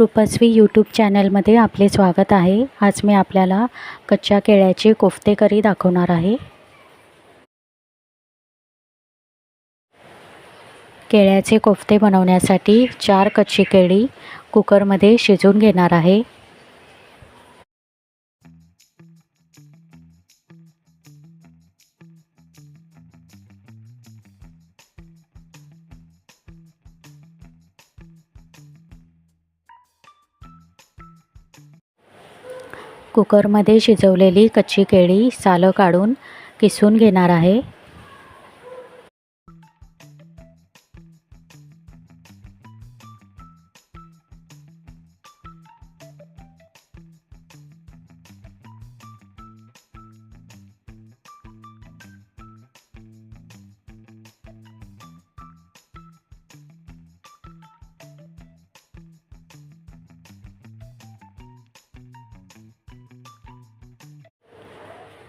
रुपस्वी YouTube चॅनलमध्ये आपले स्वागत आहे. आज मी आपल्याला कच्च्या केळ्याचे कोफ्ते करी दाखवणार आहे. केळ्याचे कोफ्ते बनवण्यासाठी चार कच्ची केळी कुकरमध्ये शिजून घेणार आहे. कुकरमध्ये शिजवलेली कच्ची केळी सालं काढून किसून घेणार आहे.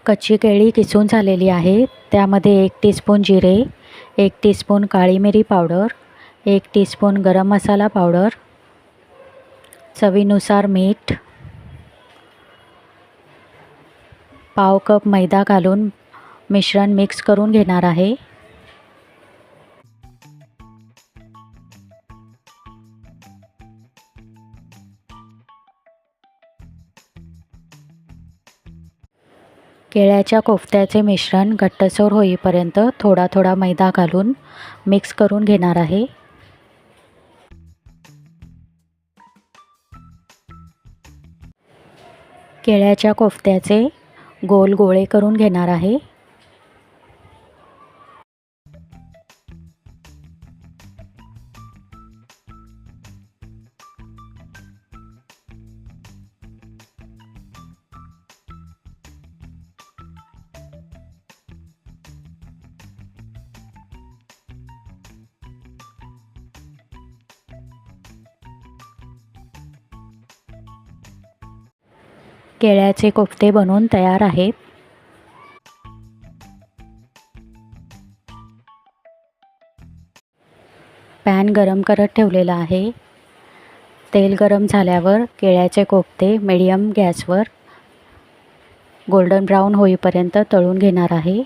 कच्ची केळी किसून झालेली आहे. त्यामध्ये एक टीस्पून जिरे एक टीस्पून काळी मिरी पावडर एक टीस्पून गरम मसाला पावडर चवीनुसार मीठ पाव कप मैदा घालून मिश्रण मिक्स करून घेणार आहे. केळ्याच्या कोफ्त्याचे मिश्रण घट्टसर होईपर्यंत थोडा थोडा मैदा घालून मिक्स करून घेणार आहे. केळ्याच्या कोफ्त्याचे गोल गोळे करून घेणार आहे. केळ्याचे कोफ्ते बनवून तयार आहेत पॅन गरम करत ठेवलेला आहे. तेल गरम झाल्यावर केळ्याचे कोफ्ते मिडियम गॅसवर गोल्डन ब्राऊन होईपर्यंत तळून घेणार आहे.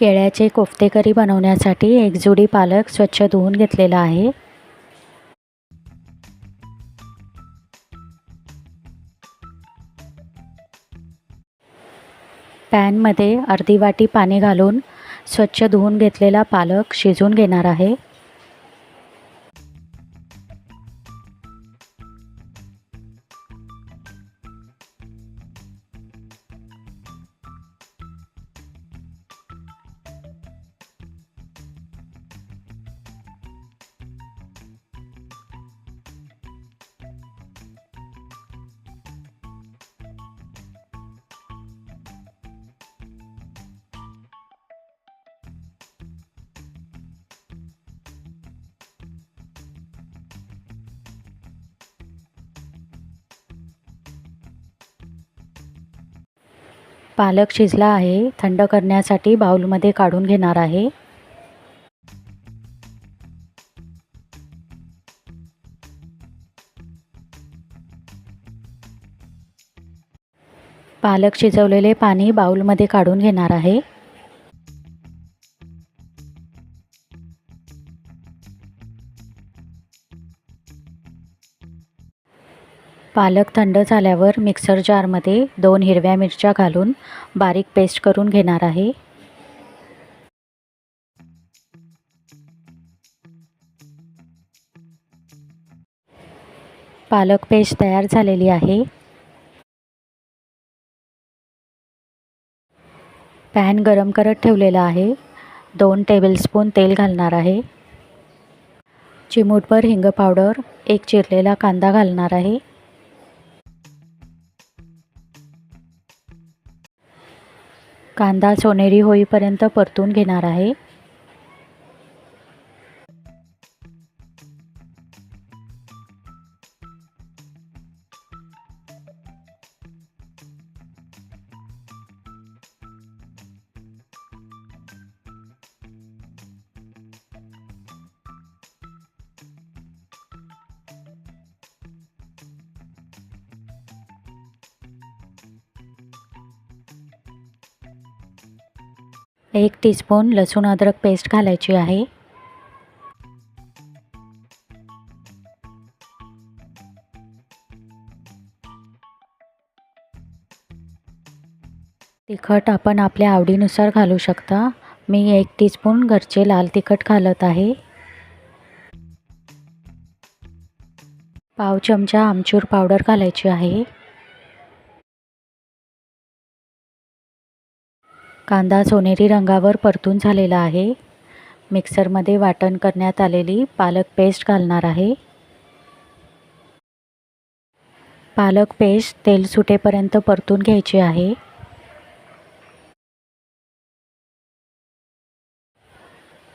केळ्याचे कोफ्ते करी बनवण्यासाठी एक जुडी पालक स्वच्छ धुवून घेतलेला आहे. पॅनमध्ये अर्धी वाटी पाणी घालून स्वच्छ धुवून घेतलेला पालक शिजवून घेणार आहे. पालक शिजला आहे थंड करण्यासाठी बाऊलमध्ये काढून घेणार आहे. पालक शिजवलेले पाणी बाऊलमध्ये काढून घेणार आहे. पालक थंड झाल्यावर मिक्सर जारमध्ये दोन हिरव्या मिरच्या घालून बारीक पेस्ट करून घेणार आहे. पालक पेस्ट तयार झालेली आहे. पॅन गरम करत ठेवलेला आहे. दोन टेबलस्पून तेल घालणार आहे. चिमूटभर हिंग पावडर एक चिरलेला कांदा घालणार आहे. कांदा सोनेरी होईपर्यंत परतून घेणार आहे. एक टीस्पून लसूण अद्रक पेस्ट घालायची आहे. तिखट आपण आपल्या आवडीनुसार घालू शकता. मी एक टीस्पून घरचे लाल तिखट घालत आहे. पाव चमचा आमचूर पावडर घालायची आहे. कांदा सोनेरी रंगावर परतून झालेला आहे. मिक्सरमध्ये वाटण करण्यात आलेली पालक पेस्ट घालणार आहे. पालक पेस्ट तेल सुटेपर्यंत परतून घ्यायची आहे.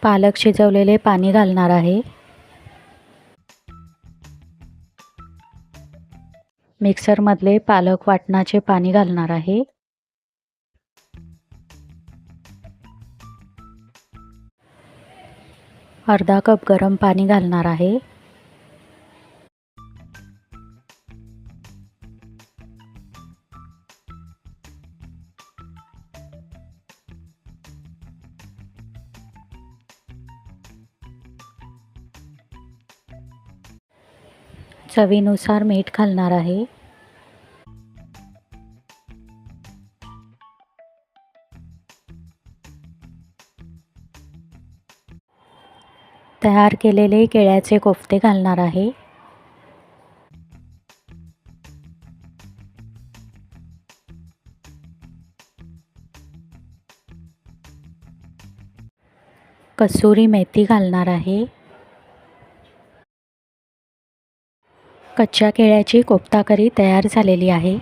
पालक शिजवलेले पाणी घालणार आहे. मिक्सरमधले पालक वाटणाचे पाणी घालणार आहे. अर्धा कप गरम पाणी घालणार आहे. चवीनुसार मीठ घालणार आहे. तयार केलेले केळ्याचे कोफ्ते घालणार आहे. कसुरी मेथी घालणार आहे. कच्च्या केळ्याची कोफ्ता करी तयार झालेली आहे.